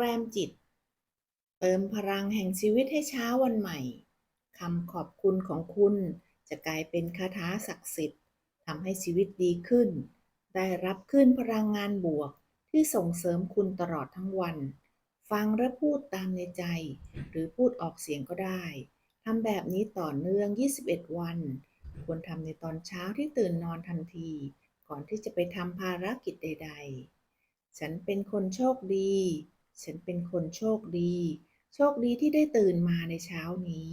แรมจิต เติมพลังแห่งชีวิตให้เช้าวันใหม่คำขอบคุณของคุณจะกลายเป็นคาถาศักดิ์สิทธิ์ทำให้ชีวิตดีขึ้น ได้รับขึ้นพลังงานบวกที่ส่งเสริมคุณตลอดทั้งวัน ฟังและพูดตามในใจ หรือพูดออกเสียงก็ได้ทำแบบนี้ต่อเนื่อง 21 วัน ควรทำในตอนเช้าที่ตื่นนอนทันที ก่อนที่จะไปทำภารกิจใด ๆ ฉันเป็นคนโชคดี ฉันเป็นคนโชคดี โชคดีที่ได้ตื่นมาในเช้านี้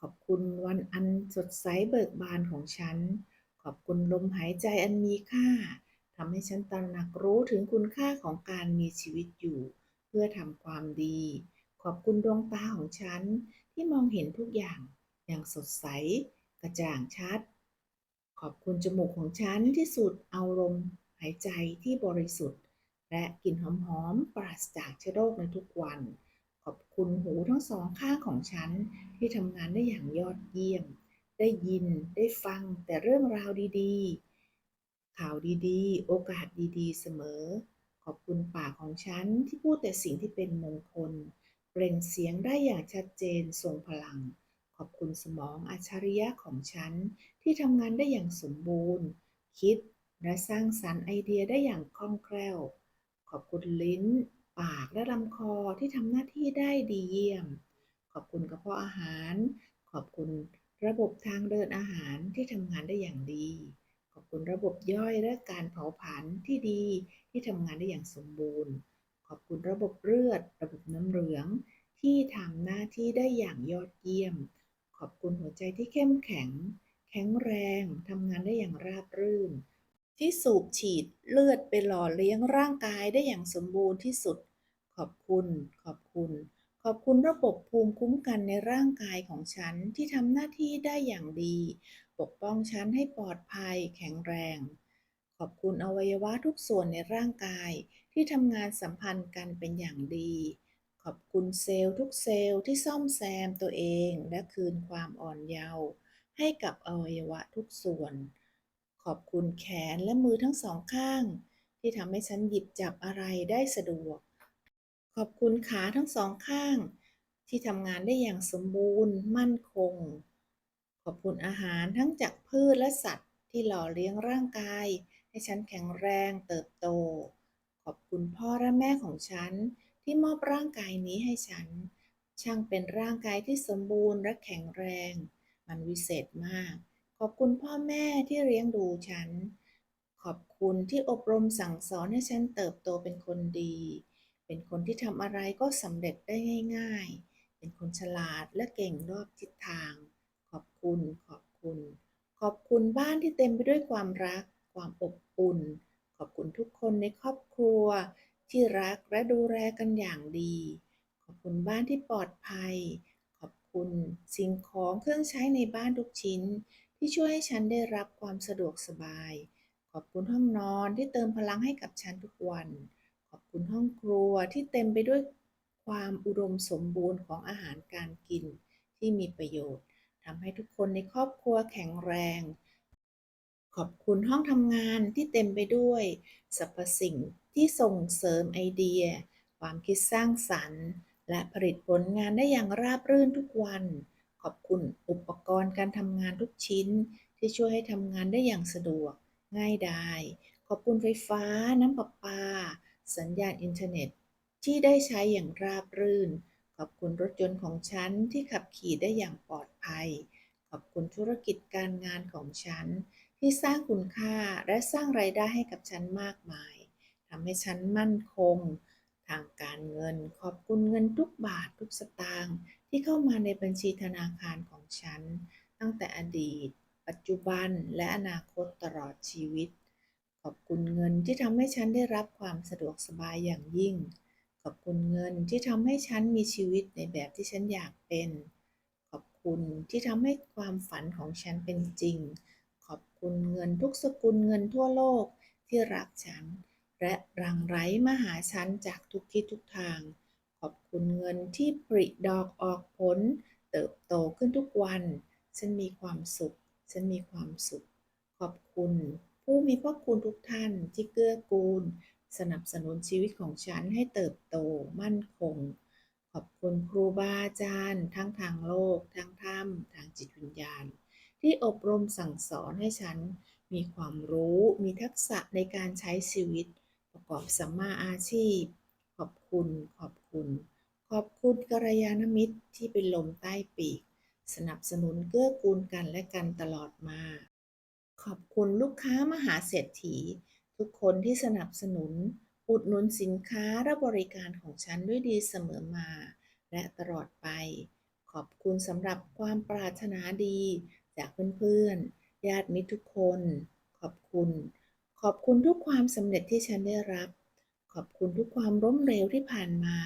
ขอบคุณวันอันสดใสเบิกบานของฉัน ขอบคุณลมหายใจอันมีค่าทำให้ฉันตระหนักรู้ถึงคุณค่าของการมีชีวิตอยู่ เพื่อทำความดี ขอบคุณดวงตาของฉันที่มองเห็นทุกอย่างอย่างสดใส กระจ่างชัด ขอบคุณจมูกของฉันที่สูดเอาลมหายใจที่บริสุทธิ์ และกลิ่นหอมๆปราศจากเชื้อโรคในทุกวัน ขอบคุณหูทั้งสองข้างของฉันที่ทำงานได้อย่างยอดเยี่ยม ได้ยินได้ฟังแต่เรื่องราวดีๆ ข่าวดีๆ โอกาสดีๆ เสมอ ขอบคุณปากของฉันที่พูดแต่สิ่งที่เป็นมงคล เปล่งเสียงได้อย่างชัดเจนทรงพลัง ขอบคุณสมองอัจฉริยะของฉันที่ทำงานได้อย่างสมบูรณ์ คิดและสร้างสรรค์ไอเดียได้อย่างคล่องแคล่ว ขอบคุณลิ้น ปากและลำคอที่ทำหน้าที่ได้ดีเยี่ยม ขอบคุณกระเพาะอาหาร ขอบคุณระบบทางเดินอาหารที่ทำงานได้อย่างดี ขอบคุณระบบย่อยและการเผาผลาญที่ดีที่ทำงานได้อย่างสมบูรณ์ ขอบคุณระบบเลือด ระบบน้ำเหลือง ที่ทำหน้าที่ได้อย่างยอดเยี่ยม ขอบคุณหัวใจที่เข้มแข็ง แข็งแรงทำงานได้อย่างราบรื่น ที่สูบฉีดเลือดไปหล่อเลี้ยงร่างกายได้อย่างสมบูรณ์ที่สุด ขอบคุณ ขอบคุณ ขอบคุณระบบภูมิคุ้มกันในร่างกายของฉันที่ทำหน้าที่ได้อย่างดี ปกป้องฉันให้ปลอดภัยแข็งแรง ขอบคุณอวัยวะทุกส่วนในร่างกายที่ทำงานสัมพันธ์กันเป็นอย่างดี ขอบคุณเซลล์ทุกเซลล์ที่ซ่อมแซมตัวเองและคืนความอ่อนเยาว์ให้กับอวัยวะทุกส่วน ขอบคุณแขนและมือทั้งสองข้าง ที่ทำให้ฉันหยิบจับอะไรได้สะดวก ขอบคุณขาทั้งสองข้าง ที่ทำงานได้อย่างสมบูรณ์ มั่นคง ขอบคุณอาหารทั้งจากพืชและสัตว์ ที่หล่อเลี้ยงร่างกาย ให้ฉันแข็งแรงเติบโต ขอบคุณพ่อและแม่ของฉัน ที่มอบร่างกายนี้ให้ฉัน ช่างเป็นร่างกายที่สมบูรณ์และแข็งแรง มันวิเศษมาก อบคุณพ่อแม่ที่เลี้ยงดูฉัน ขอบคุณที่อบรมสั่งสอนให้ฉันเติบโตเป็นคนดี เป็นคนที่ทำอะไรก็สำเร็จได้ง่าย ๆ เป็นคนฉลาดและเก่งรอบทิศทาง ขอบคุณ ขอบคุณ ขอบคุณบ้านที่เต็มไปด้วยความรัก ความอบอุ่น ขอบคุณทุกคนในครอบครัว ที่รักและดูแลกันอย่างดี ขอบคุณบ้านที่ปลอดภัย ขอบคุณสิ่งของเครื่องใช้ในบ้านทุกชิ้น ที่ช่วยให้ฉันได้รับความสะดวกสบาย ขอบคุณห้องนอนที่เติมพลังให้กับฉันทุกวัน ขอบคุณห้องครัวที่เต็มไปด้วยความอุดมสมบูรณ์ของอาหารการกินที่มีประโยชน์ทำให้ทุกคนในครอบครัวแข็งแรง ขอบคุณห้องทำงานที่เต็มไปด้วยสรรพสิ่งที่ส่งเสริมไอเดีย ความคิดสร้างสรรค์ และผลิตผลงานได้อย่างราบรื่นทุกวัน ขอบคุณอุปกรณ์การทำงานทุกชิ้น ที่ช่วยให้ทำงานได้อย่างสะดวกง่ายดายขอบคุณไฟฟ้า น้ำประปา สัญญาณอินเทอร์เน็ต ที่ได้ใช้อย่างราบรื่น ขอบคุณรถยนต์ของฉันที่ขับขี่ได้อย่างปลอดภัย ขอบคุณธุรกิจการงานของฉัน ที่สร้างคุณค่าและสร้างรายได้ให้กับฉันมากมายทำให้ฉันมั่นคง ทางการเงิน ขอบคุณเงินทุกบาททุกสตางค์ ที่เข้ามาในบัญชีธนาคารของฉัน ตั้งแต่อดีต ปัจจุบันและอนาคตตลอดชีวิต ขอบคุณเงินที่ทำให้ฉันได้รับความสะดวกสบายอย่างยิ่ง ขอบคุณเงินที่ทำให้ฉันมีชีวิตในแบบที่ฉันอยากเป็น ขอบคุณที่ทำให้ความฝันของฉันเป็นจริง ขอบคุณเงินทุกสกุลเงินทั่วโลกที่รักฉัน และรังไหลมาหาฉันจากทุกทิศทุกทาง ขอบคุณเงินที่ปริดอกออกผล เติบโตขึ้นทุกวัน ฉันมีความสุข ฉันมีความสุข ขอบคุณ ผู้มีพระคุณทุกท่านที่เกื้อกูล สนับสนุนชีวิตของฉันให้เติบโตมั่นคง ขอบคุณครูบาอาจารย์ ทั้งทางโลก ทั้งธรรม ทางจิตวิญญาณ ที่อบรมสั่งสอนให้ฉันมีความรู้ มีทักษะในการใช้ชีวิต ประกอบสัมมาอาชีพ ขอบคุณขอบคุณ ขอบคุณกัลยาณมิตรที่เป็นลมใต้ปีก สนับสนุนเกื้อกูลกันและกันตลอดมา ขอบคุณลูกค้ามหาเศรษฐี ทุกคนที่สนับสนุน อุดหนุนสินค้าและบริการของฉันด้วยดีเสมอมา และตลอดไป ขอบคุณสำหรับความปรารถนาดี จากเพื่อนๆญาติมิตรทุกคน ขอบคุณ ขอบคุณทุกความสำเร็จที่ฉันได้รับ ขอบคุณทุกความล้มเหลวที่ผ่านมา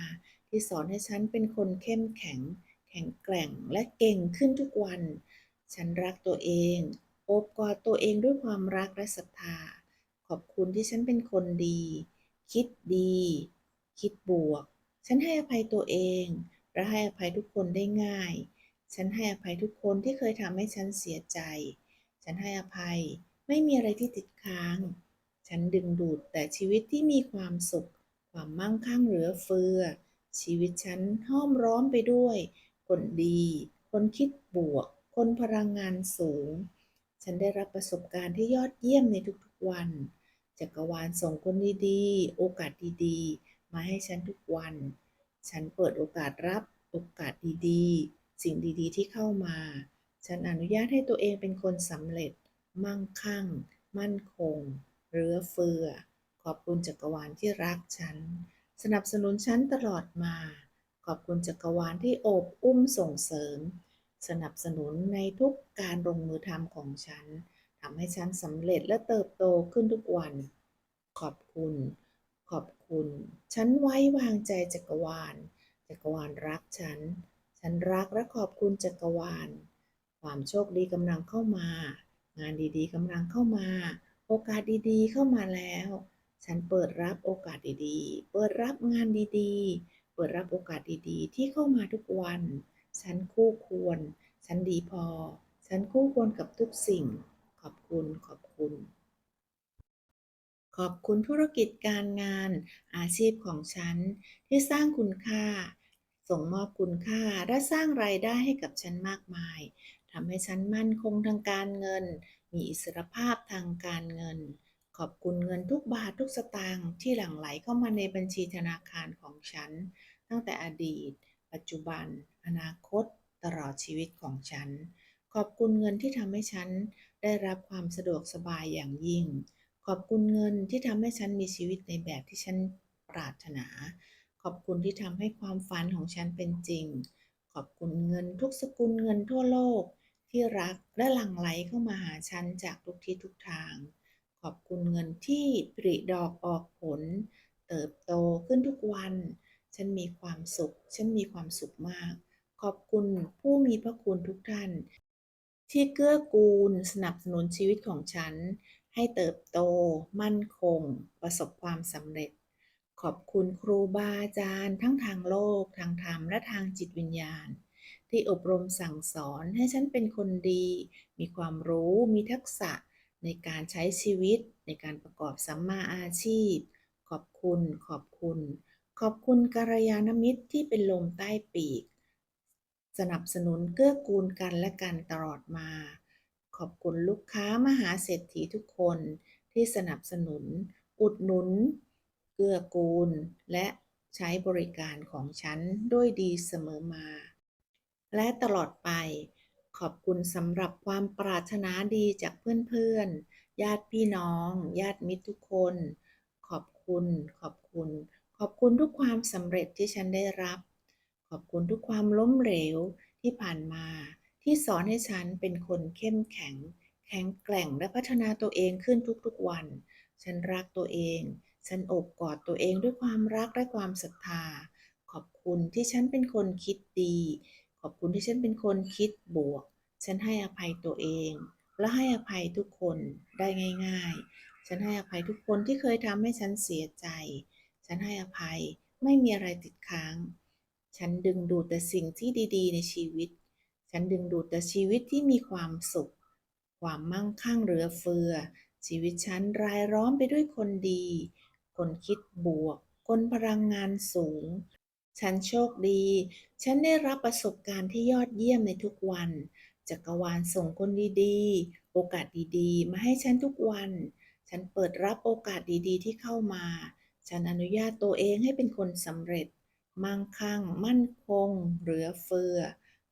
ที่สอนให้ฉันเป็นคนเข้มแข็ง แข็งแกร่งและเก่งขึ้นทุกวัน ฉันรักตัวเองโอบกอดตัวเองด้วยความรักและศรัทธา ขอบคุณที่ฉันเป็นคนดี คิดดี คิดบวก ฉันให้อภัยตัวเอง และให้อภัยทุกคนได้ง่าย ฉันให้อภัยทุกคนที่เคยทำให้ฉันเสียใจ ฉันให้อภัย ไม่มีอะไรที่ติดค้าง ฉันดึงดูดแต่ชีวิตที่มีความสุข ความมั่งคั่งเหลือเฟือ ชีวิตฉันห้อมร้อมไปด้วย คนดี คนคิดบวก คนพลังงานสูง ฉันได้รับประสบการณ์ที่ยอดเยี่ยมในทุกๆวัน จักรวาลส่งคนดีๆ โอกาสดีๆ มาให้ฉันทุกวัน ฉันเปิดโอกาสรับโอกาสดีๆ สิ่งดีๆ ที่เข้ามา ฉันอนุญาตให้ตัวเองเป็นคนสำเร็จ มั่งคั่ง มั่นคง เหลือเฟือ ขอบคุณจักรวาลที่รักฉัน สนับสนุนฉันตลอดมา ขอบคุณจักรวาลที่โอบอุ้มส่งเสริม สนับสนุนในทุกการลงมือทำของฉันทำให้ฉันสำเร็จและเติบโตขึ้นทุกวัน ขอบคุณ ขอบคุณ ฉันไว้วางใจจักรวาล จักรวาลรักฉัน ฉันรักและขอบคุณจักรวาล ความโชคดีกำลังเข้ามา งานดีๆกำลังเข้ามา โอกาสดีๆ เข้ามาแล้ว ฉันเปิดรับโอกาสดีๆ เปิดรับงานดีๆ เปิดรับโอกาสดีๆ ที่เข้ามาทุกวัน ฉันคู่ควร ฉันดีพอ ฉันคู่ควรกับทุกสิ่ง ขอบคุณ ขอบคุณ ขอบคุณธุรกิจการงาน อาชีพของฉันที่สร้างคุณค่า ส่งมอบคุณค่าและสร้างรายได้ให้กับฉันมากมาย ทำให้ฉันมั่นคงทางการเงิน มีอิสรภาพทางการเงิน ขอบคุณเงินทุกบาททุกสตางค์ที่หลั่งไหลเข้ามาในบัญชีธนาคารของฉัน ตั้งแต่อดีต ปัจจุบัน อนาคต ตลอดชีวิตของฉัน ขอบคุณเงินที่ทำให้ฉันได้รับความสะดวกสบายอย่างยิ่ง ขอบคุณเงินที่ทำให้ฉันมีชีวิตในแบบที่ฉันปรารถนา ขอบคุณที่ทำให้ความฝันของฉันเป็นจริง ขอบคุณเงินทุกสกุลเงินทั่วโลก ที่รักและหลั่งไหลเข้ามาหาฉันจากทุกที่ทุกทาง ขอบคุณเงินที่ผลิดอกออกผล เติบโตขึ้นทุกวัน ฉันมีความสุข ฉันมีความสุขมาก ขอบคุณผู้มีพระคุณทุกท่าน ที่เกื้อกูลสนับสนุนชีวิตของฉัน ให้เติบโต มั่นคง ประสบความสำเร็จ ขอบคุณครูบาอาจารย์ ทั้งทางโลก ทางธรรม และทางจิตวิญญาณ ที่อบรมสั่งสอนให้ฉันเป็นคนดี มีความรู้ มีทักษะในการใช้ชีวิต ในการประกอบสัมมาอาชีพ ขอบคุณ ขอบคุณ ขอบคุณกัลยาณมิตรที่เป็นลมใต้ปีก สนับสนุนเกื้อกูลกันและกันตลอดมา ขอบคุณลูกค้ามหาเศรษฐีทุกคนที่สนับสนุน อุดหนุน เกื้อกูล และใช้บริการของฉันด้วยดีเสมอมา และตลอดไป ขอบคุณสำหรับความปรารถนาดีจากเพื่อนๆ ญาติพี่น้อง ญาติมิตรทุกคน ขอบคุณ ขอบคุณ ขอบคุณทุกความสำเร็จที่ฉันได้รับ ขอบคุณทุกความล้มเหลวที่ผ่านมา ที่สอนให้ฉันเป็นคนเข้มแข็ง แข็งแกร่งและพัฒนาตัวเองขึ้นทุกๆวัน ฉันรักตัวเอง ฉันโอบกอดตัวเองด้วยความรักและความศรัทธา ขอบคุณที่ฉันเป็นคนคิดดี อบคุณที่ฉันเป็นคนคิดบวก ฉันให้อภัยตัวเอง และให้อภัยทุกคนได้ง่าย ๆ ฉันให้อภัยทุกคนที่เคยทำให้ฉันเสียใจ ฉันให้อภัยไม่มีอะไรติดค้าง ฉันดึงดูดแต่สิ่งที่ดี ๆ ในชีวิต ฉันดึงดูดแต่ชีวิตที่มีความสุข ความมั่งคั่งเหลือเฟือ ชีวิตฉันรายล้อมไปด้วยคนดี คนคิดบวก คนพลังงานสูง ฉันโชคดี ฉันได้รับประสบการณ์ที่ยอดเยี่ยมในทุกวัน จักรวาลส่งคนดีๆ โอกาสดีๆ มาให้ฉันทุกวัน ฉันเปิดรับโอกาสดีๆ ที่เข้ามา ฉันอนุญาตตัวเองให้เป็นคนสำเร็จ มั่งคั่ง มั่นคง เหลือเฟือ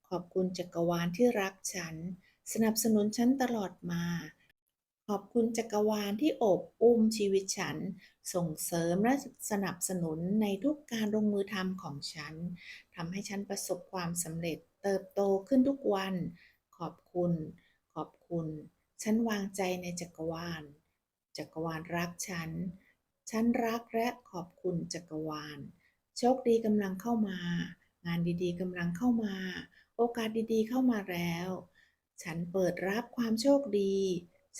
ขอบคุณจักรวาลที่รักฉัน สนับสนุนฉันตลอดมา ขอบคุณจักรวาลที่โอบอุ้มชีวิตฉัน ส่งเสริมและสนับสนุนในทุกการลงมือทำของฉันทำให้ฉันประสบความสำเร็จเติบโตขึ้นทุกวัน ขอบคุณ ขอบคุณ ฉันวางใจในจักรวาล จักรวาลรักฉัน ฉันรักและขอบคุณจักรวาล โชคดีกำลังเข้ามา งานดีๆกำลังเข้ามา โอกาสดีๆเข้ามาแล้ว ฉันเปิดรับความโชคดี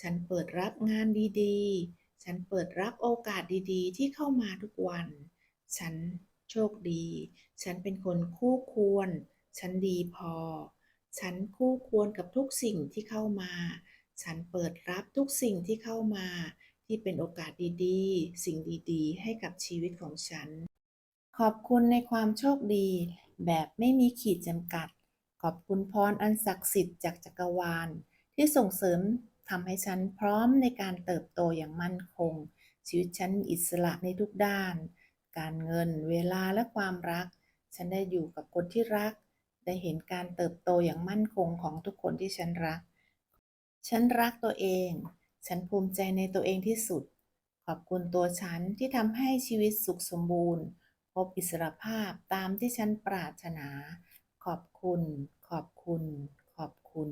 ฉันเปิดรับงานดีๆ ฉันเปิดรับโอกาสดีๆ ที่เข้ามาทุกวัน ฉันโชคดี ฉันเป็นคนคู่ควร ฉันดีพอ ฉันคู่ควรกับทุกสิ่งที่เข้ามา ฉันเปิดรับทุกสิ่งที่เข้ามา ที่เป็นโอกาสดีๆ สิ่งดีๆ ให้กับชีวิตของฉัน ขอบคุณในความโชคดี แบบไม่มีขีดจำกัด ขอบคุณพรอันศักดิ์สิทธิ์จากจักรวาล ที่ส่งเสริม ทำให้ฉันพร้อมในการเติบโตอย่างมั่นคง ชีวิตฉันอิสระในทุกด้าน การเงิน เวลาและความรัก ฉันได้อยู่กับคนที่รัก ได้เห็นการเติบโตอย่างมั่นคงของทุกคนที่ฉันรัก ฉันรักตัวเอง ฉันภูมิใจในตัวเองที่สุด ขอบคุณตัวฉันที่ทำให้ชีวิตสุขสมบูรณ์ พบอิสรภาพตามที่ฉันปรารถนา ขอบคุณ ขอบคุณ ขอบคุณ